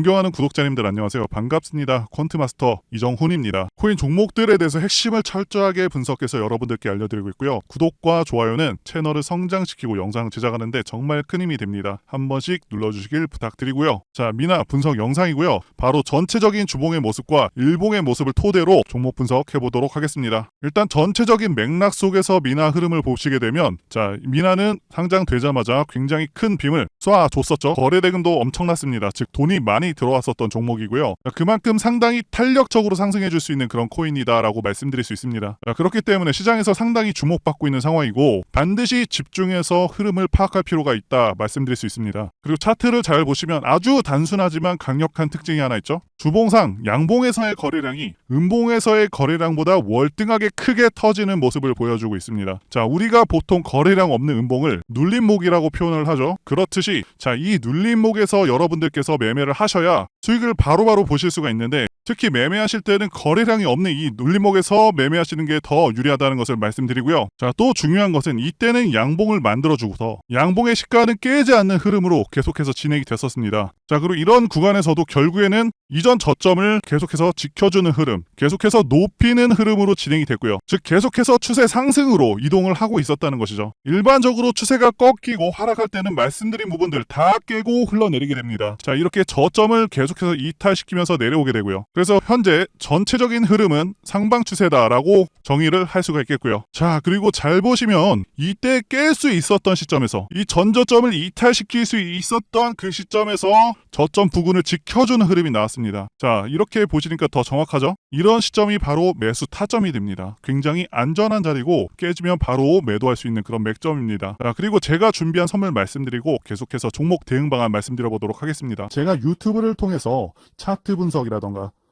존경하는 구독자님들 안녕하세요. 반갑습니다. 퀀트마스터 이정훈입니다. 코인 종목들에 대해서 핵심을 철저하게 분석해서 여러분들께 알려드리고 있고요. 구독과 좋아요는 채널을 성장시키고 영상 제작하는데 정말 큰 힘이 됩니다. 한 번씩 눌러주시길 부탁드리고요. 자, 미나 분석 영상이고요. 바로 전체적인 주봉의 모습과 일봉의 모습을 토대로 종목 분석해 보도록 하겠습니다. 일단 전체적인 맥락 속에서 미나 흐름을 보시게 되면 자, 미나는 상장되자마자 굉장히 큰 빔을 쏴줬었죠. 거래 대금도 엄청났습니다. 즉 돈이 많이 들어왔었던 종목이고요. 자, 그만큼 상당히 탄력적으로 상승해 줄 수 있는 그런 코인이다라고 말씀드릴 수 있습니다. 자, 그렇기 때문에 시장에서 상당히 주목받고 있는 상황이고 반드시 집중해서 흐름을 파악할 필요가 있다 말씀드릴 수 있습니다. 그리고 차트를 잘 보시면 아주 단순하지만 강력한 특징이 하나 있죠. 주봉상 양봉에서의 거래량이 음봉에서의 거래량보다 월등하게 크게 터지는 모습을 보여주고 있습니다. 자, 우리가 보통 거래량 없는 음봉을 눌림목이라고 표현을 하죠. 그렇듯이 자, 이 눌림목에서 여러분들께서 매매를 하셔야 수익을 바로바로 보실 수가 있는데 특히 매매하실 때는 거래량이 없는 이 눌림목에서 매매하시는 게 더 유리하다는 것을 말씀드리고요. 자, 또 중요한 것은 이때는 양봉을 만들어주고서 양봉의 시가는 깨지 않는 흐름으로 계속해서 진행이 됐었습니다. 자, 그리고 이런 구간에서도 결국에는 이전 저점을 계속해서 지켜주는 흐름, 계속해서 높이는 흐름으로 진행이 됐고요. 즉, 계속해서 추세 상승으로 이동을 하고 있었다는 것이죠. 일반적으로 추세가 꺾이고 하락할 때는 말씀드린 부분들 다 깨고 흘러내리게 됩니다. 자, 이렇게 저점을 계속해서 이탈시키면서 내려오게 되고요. 그래서 현재 전체적인 흐름은 상방 추세다라고 정의를 할 수가 있겠고요. 자, 그리고 잘 보시면 이때 깰 수 있었던 시점에서 이 전저점을 이탈시킬 수 있었던 그 시점에서 저점 부근을 지켜주는 흐름이 나왔습니다. 자, 이렇게 보시니까 더 정확하죠? 이런 시점이 바로 매수 타점이 됩니다. 굉장히 안전한 자리고 깨지면 바로 매도할 수 있는 그런 맥점입니다. 자, 그리고 제가 준비한 선물 말씀드리고 계속해서 종목 대응 방안 말씀드려 보도록 하겠습니다. 제가 유튜브를 통해서 차트 분석이라던가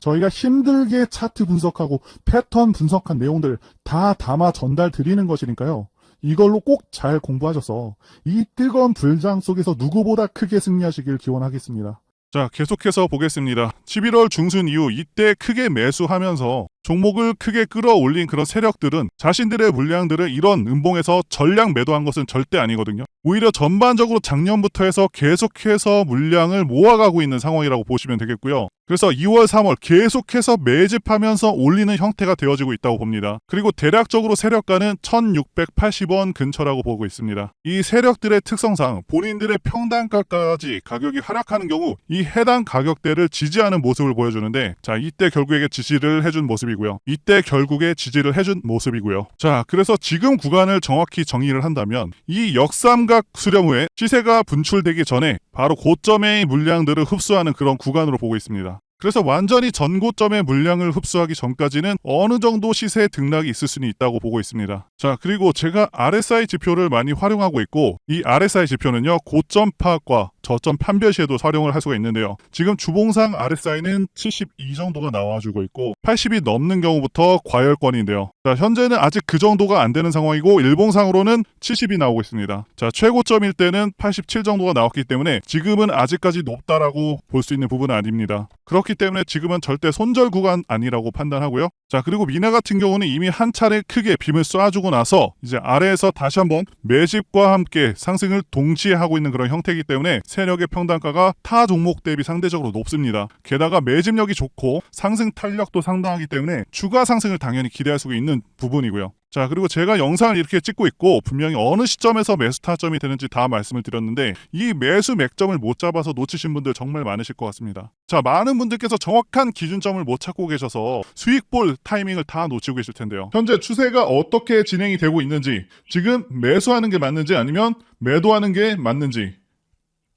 저희가 힘들게 차트 분석하고 패턴 분석한 내용들 다 담아 전달 드리는 것이니까요. 이걸로 꼭 잘 공부하셔서 이 뜨거운 불장 속에서 누구보다 크게 승리하시길 기원하겠습니다. 자, 계속해서 보겠습니다. 11월 중순 이후 이때 크게 매수하면서 종목을 크게 끌어올린 그런 세력들은 자신들의 물량들을 이런 음봉에서 전량 매도한 것은 절대 아니거든요. 오히려 전반적으로 작년부터 해서 계속해서 물량을 모아가고 있는 상황이라고 보시면 되겠고요. 그래서 2월, 3월 계속해서 매집하면서 올리는 형태가 되어지고 있다고 봅니다. 그리고 대략적으로 세력가는 1680원 근처라고 보고 있습니다. 이 세력들의 특성상 본인들의 평단가까지 가격이 하락하는 경우 이 해당 가격대를 지지하는 모습을 보여주는데 자 이때 결국에 지지를 해준 모습이고요. 이때 결국에 지지를 해준 모습이고요. 자 그래서 지금 구간을 정확히 정의를 한다면 이 역삼각 수렴 후에 시세가 분출되기 전에 바로 고점의 물량들을 흡수하는 그런 구간으로 보고 있습니다. 그래서 완전히 전고점의 물량을 흡수하기 전까지는 어느 정도 시세 등락이 있을 수는 있다고 보고 있습니다. 자, 그리고 제가 RSI 지표를 많이 활용하고 있고 이 RSI 지표는요. 고점 파악과 저점 판별 시에도 활용을 할 수가 있는데요. 지금 주봉상 RSI는 72 정도가 나와주고 있고 80이 넘는 경우부터 과열권인데요. 자, 현재는 아직 그 정도가 안 되는 상황이고 일봉상으로는 70이 나오고 있습니다. 자, 최고점일 때는 87 정도가 나왔기 때문에 지금은 아직까지 높다라고 볼 수 있는 부분은 아닙니다. 그렇기 때문에 지금은 절대 손절 구간 아니라고 판단하고요. 자, 그리고 미나 같은 경우는 이미 한 차례 크게 빔을 쏴주고 나서 이제 아래에서 다시 한번 매집과 함께 상승을 동시에 하고 있는 그런 형태이기 때문에 세력의 평단가가 타 종목 대비 상대적으로 높습니다. 게다가 매집력이 좋고 상승 탄력도 상당하기 때문에 추가 상승을 당연히 기대할 수가 있는 부분이고요. 자, 그리고 제가 영상을 이렇게 찍고 있고 분명히 어느 시점에서 매수 타점이 되는지 다 말씀을 드렸는데 이 매수 맥점을 못 잡아서 놓치신 분들 정말 많으실 것 같습니다. 자, 많은 분들께서 정확한 기준점을 못 찾고 계셔서 수익 볼 타이밍을 다 놓치고 계실 텐데요. 현재 추세가 어떻게 진행이 되고 있는지, 지금 매수하는 게 맞는지 아니면 매도하는 게 맞는지